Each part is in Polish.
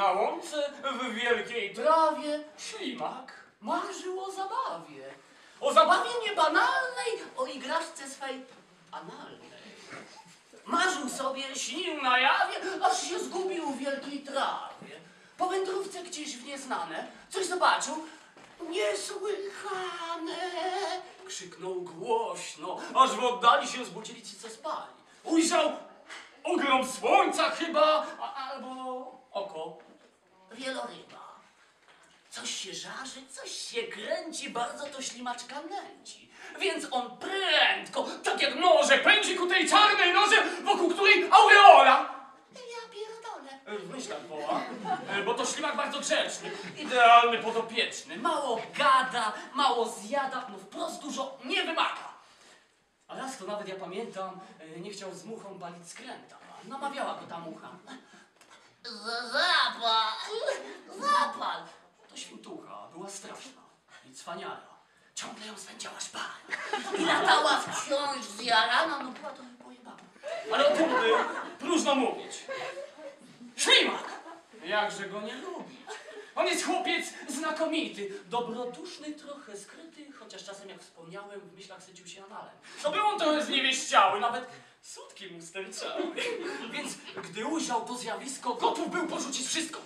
Na łące w wielkiej trawie ślimak marzył o zabawie. O zabawie niebanalnej, o igraszce swej analnej. Marzył sobie, śnił na jawie, aż się zgubił w wielkiej trawie. Po wędrówce gdzieś w nieznane coś zobaczył. Niesłychane! Krzyknął głośno, aż w oddali się zbudzili ci, co spali. Ujrzał ogrom słońca chyba, albo oko wieloryba. Coś się żarzy, coś się kręci, bardzo to ślimaczka nęci. Więc on prędko, tak jak morze, pędzi ku tej czarnej noże, wokół której aureola. Ja pierdolę. E, W myślach woła, e, bo to ślimak bardzo grzeczny, idealny podopieczny. Mało gada, mało zjada, no wprost dużo nie wymaga. A raz to nawet ja pamiętam, e, nie chciał z muchą palić skręta. Namawiała go ta mucha. Zapal! To świntucha była straszna i cwaniara. Ciągle ją swędziała szpara. I latała wciąż zjarana, no była to pojebana. Ale o tym y, próżno mówić. Ślimak! Jakże go nie lubić? On jest chłopiec znakomity, dobroduszny, trochę skryty, chociaż czasem, jak wspomniałem, w myślach sycił się analem. No był on trochę zniewieściały, nawet sutki mu sterczały. Więc gdy ujrzał to zjawisko, gotów był porzucić wszystko.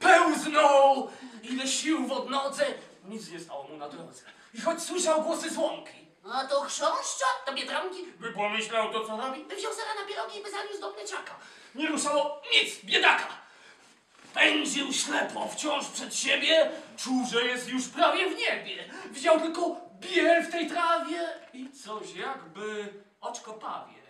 Pełznął, ile sił w odnodze, nic nie stało mu na drodze. I choć słyszał głosy złąki, a to chrząszcza, to biedronki, by pomyślał to co robi, by wziął sera na pierogi i by zaniósł do pleciaka. Nie ruszało nic, biedaka. Pędził ślepo wciąż przed siebie, czuł, że jest już prawie w niebie. Widział tylko biel w tej trawie i coś jakby oczko pawie.